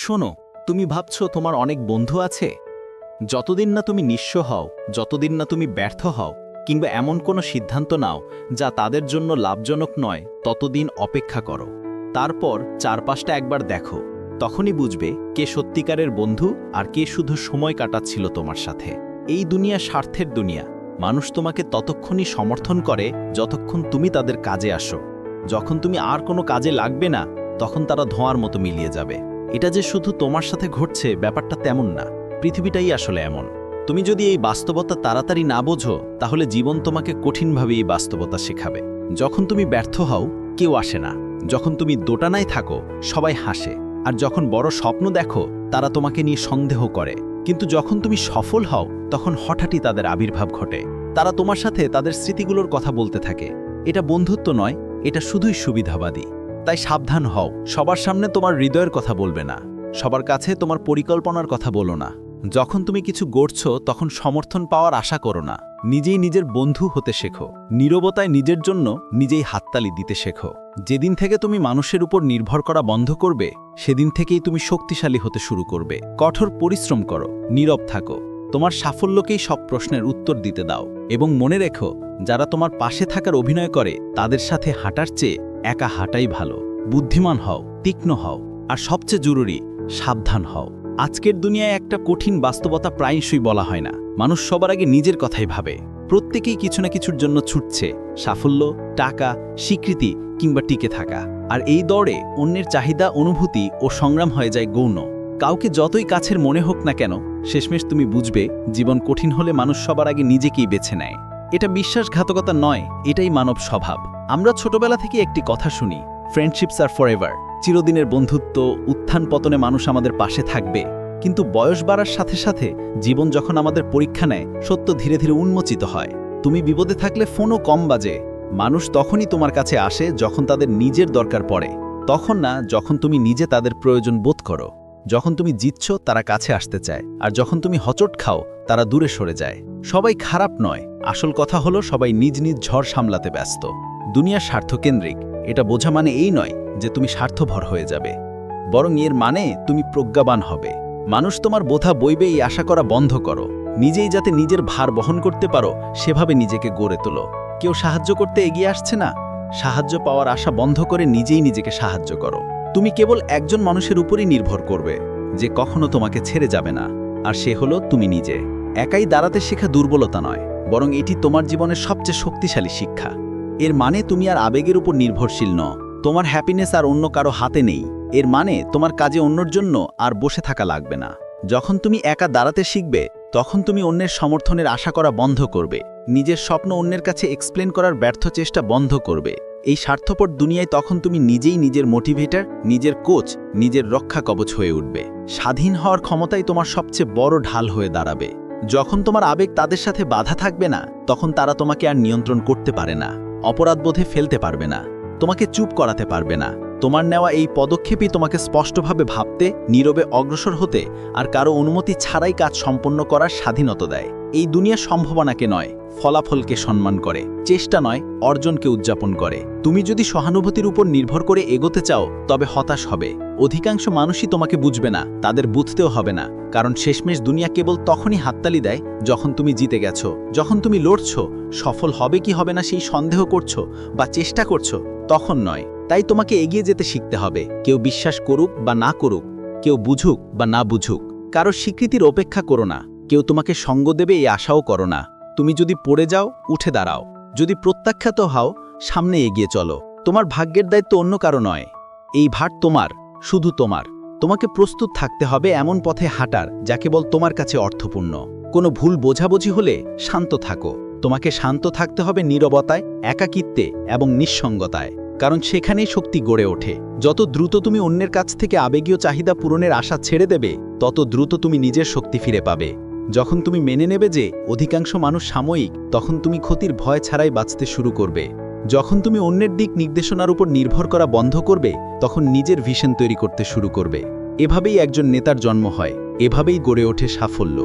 শোনো, তুমি ভাবছ তোমার অনেক বন্ধু আছে? যতদিন না তুমি নিঃস্ব হও, যতদিন না তুমি ব্যর্থ হও, কিংবা এমন কোনো সিদ্ধান্ত নাও যা তাদের জন্য লাভজনক নয়, ততদিন অপেক্ষা করো। তারপর চারপাশটা একবার দেখো, তখনই বুঝবে কে সত্যিকারের বন্ধু আর কে শুধু সময় কাটাচ্ছিল তোমার সাথে। এই দুনিয়া স্বার্থের দুনিয়া। মানুষ তোমাকে ততক্ষণই সমর্থন করে যতক্ষণ তুমি তাদের কাজে আসো। যখন তুমি আর কোনো কাজে লাগবে না, তখন তারা ধোঁয়ার মতো মিলিয়ে যাবে। এটা যে শুধু তোমার সাথে ঘটছে, ব্যাপারটা তেমন না। পৃথিবীটাই আসলে এমন। তুমি যদি এই বাস্তবতা তাড়াতাড়ি না বোঝো, তাহলে জীবন তোমাকে কঠিনভাবে এই বাস্তবতা শেখাবে। যখন তুমি ব্যর্থ হও, কেউ আসে না। যখন তুমি দোটানায় থাকো, সবাই হাসে। আর যখন বড় স্বপ্ন দেখো, তারা তোমাকে নিয়ে সন্দেহ করে। কিন্তু যখন তুমি সফল হও, তখন হঠাৎই তাদের আবির্ভাব ঘটে। তারা তোমার সাথে তাদের স্মৃতিগুলোর কথা বলতে থাকে। এটা বন্ধুত্ব নয়, এটা শুধুই সুবিধাবাদী। তাই সাবধান হও। সবার সামনে তোমার হৃদয়ের কথা বলবে না। সবার কাছে তোমার পরিকল্পনার কথা বলো না। যখন তুমি কিছু গড়ছ, তখন সমর্থন পাওয়ার আশা করো না। নিজেই নিজের বন্ধু হতে শেখো। নীরবতায় নিজের জন্য নিজেই হাততালি দিতে শেখো। যেদিন থেকে তুমি মানুষের উপর নির্ভর করা বন্ধ করবে, সেদিন থেকেই তুমি শক্তিশালী হতে শুরু করবে। কঠোর পরিশ্রম করো। নীরব থাকো। তোমার সাফল্যকেই সব প্রশ্নের উত্তর দিতে দাও। এবং মনে রেখো, যারা তোমার পাশে থাকার অভিনয় করে, তাদের সাথে হাঁটার চেয়ে একা হাঁটাই ভালো। বুদ্ধিমান হও, তীক্ষ্ণ হও, আর সবচেয়ে জরুরি, সাবধান হও। আজকের দুনিয়ায় একটা কঠিন বাস্তবতা প্রায়শই বলা হয় না। মানুষ সবার আগে নিজের কথাই ভাবে। প্রত্যেকেই কিছু না কিছুর জন্য ছুটছে। সাফল্য, টাকা, স্বীকৃতি কিংবা টিকে থাকা। আর এই দৌড়ে অন্যের চাহিদা, অনুভূতি ও সংগ্রাম হয়ে যায় গৌণ। কাউকে যতই কাছের মনে হোক না কেন, শেষমেশ তুমি বুঝবে, জীবন কঠিন হলে মানুষ সবার আগে নিজেকেই বেছে নেয়। এটা বিশ্বাসঘাতকতা নয়, এটাই মানব স্বভাব। আমরা ছোটবেলা থেকে একটি কথা শুনি ফ্রেন্ডশিপস আর ফরএভার চিরদিনের বন্ধুত্ব, উত্থান পতনে মানুষ আমাদের পাশে থাকবে। কিন্তু বয়স বাড়ার সাথে সাথে জীবন যখন আমাদের পরীক্ষা নেয়, সত্য ধীরে ধীরে উন্মোচিত হয়। তুমি বিপদে থাকলে ফোনও কম বাজে। মানুষ তখনই তোমার কাছে আসে যখন তাদের নিজের দরকার পড়ে। তখন না, যখন তুমি নিজে তাদের প্রয়োজন বোধ করো। যখন তুমি জিতছ, তারা কাছে আসতে চায়। আর যখন তুমি হচট খাও, তারা দূরে সরে যায়। সবাই খারাপ নয়। আসল কথা হলো, সবাই নিজ নিজ ঝড় সামলাতে ব্যস্ত। দুনিয়া স্বার্থকেন্দ্রিক। এটা বোঝা মানে এই নয় যে তুমি স্বার্থভর হয়ে যাবে। বরং এর মানে তুমি প্রজ্ঞাবান হবে। মানুষ তোমার বোধা বইবে এই আশা করা বন্ধ করো। নিজেই যাতে নিজের ভার বহন করতে পারো, সেভাবে নিজেকে গড়ে তোলো। কেউ সাহায্য করতে এগিয়ে আসছে না? সাহায্য পাওয়ার আশা বন্ধ করে নিজেই নিজেকে সাহায্য করো। তুমি কেবল একজন মানুষের উপরই নির্ভর করবে, যে কখনো তোমাকে ছেড়ে যাবে না। আর সে হলো তুমি নিজে। একাই দাঁড়াতে শেখা দুর্বলতা নয়, বরং এটি তোমার জীবনের সবচেয়ে শক্তিশালী শিক্ষা। এর মানে তুমি আর আবেগের উপর নির্ভরশীল ন তোমার হ্যাপিনেস আর অন্য কারও হাতে নেই। এর মানে তোমার কাজে অন্যর জন্য আর বসে থাকা লাগবে না। যখন তুমি একা দাঁড়াতে শিখবে, তখন তুমি অন্যের সমর্থনের আশা করা বন্ধ করবে। নিজের স্বপ্ন অন্যের কাছে এক্সপ্লেন করার ব্যর্থ চেষ্টা বন্ধ করবে। এই স্বার্থপর দুনিয়ায় তখন তুমি নিজেই নিজের মোটিভেটর নিজের কোচ নিজের রক্ষা কবচ হয়ে উঠবে। স্বাধীন হওয়ার ক্ষমতাই তোমার সবচেয়ে বড় ঢাল হয়ে দাঁড়াবে। যখন তোমার আবেগ তাদের সাথে বাধা থাকবে না, তখন তারা তোমাকে আর নিয়ন্ত্রণ করতে পারে না। অপরাধবোধে ফেলতে পারবে না, তোমাকে চুপ করাতে পারবে না। তোমার নেওয়া এই পদক্ষেপই তোমাকে স্পষ্টভাবে ভাবতে, নীরবে অগ্রসর হতে আর কারও অনুমতি ছাড়াই কাজ সম্পন্ন করার স্বাধীনতা দেয়। এই দুনিয়া সম্ভাবনাকে নয়, ফলাফলকে সম্মান করে। চেষ্টা নয়, অর্জনকে উদযাপন করে। তুমি যদি সহানুভূতির উপর নির্ভর করে এগোতে চাও, তবে হতাশ হবে। অধিকাংশ মানুষই তোমাকে বুঝবে না, তাদের বুঝতেও হবে না। কারণ শেষমেশ দুনিয়া কেবল তখনই হাততালি দেয় যখন তুমি জিতে গেছো। যখন তুমি লড়ছ, সফল হবে কি হবে না সেই সন্দেহ করছ বা চেষ্টা করছ, তখন নয়। তাই তোমাকে এগিয়ে যেতে শিখতে হবে। কেউ বিশ্বাস করুক বা না করুক, কেউ বুঝুক বা না বুঝুক। কারও স্বীকৃতির অপেক্ষা করো না। কেউ তোমাকে সঙ্গ দেবে এই আশাও করো না। তুমি যদি পড়ে যাও, উঠে দাঁড়াও। যদি প্রত্যাখ্যাত হও, সামনে এগিয়ে চলো। তোমার ভাগ্যের দায়িত্ব অন্য কারও নয়। এই ভার তোমার, শুধু তোমার। তোমাকে প্রস্তুত থাকতে হবে এমন পথে হাঁটার যা কেবল তোমার কাছে অর্থপূর্ণ। কোনো ভুল বোঝাবুঝি হলে শান্ত থাকো। তোমাকে শান্ত থাকতে হবে নীরবতায়, একাকিত্বে এবং নিঃসঙ্গতায়। কারণ সেখানেই শক্তি গড়ে ওঠে। যত দ্রুত তুমি অন্যের কাছ থেকে আবেগীয় চাহিদা পূরণের আশা ছেড়ে দেবে, তত দ্রুত তুমি নিজের শক্তি ফিরে পাবে। যখন তুমি মেনে নেবে যে অধিকাংশ মানুষ সাময়িক, তখন তুমি ক্ষতির ভয় ছাড়াই বাঁচতে শুরু করবে। যখন তুমি অন্যের দিক নির্দেশনার উপর নির্ভর করা বন্ধ করবে, তখন নিজের ভিশন তৈরি করতে শুরু করবে। এভাবেই একজন নেতার জন্ম হয়, এভাবেই গড়ে ওঠে সাফল্য।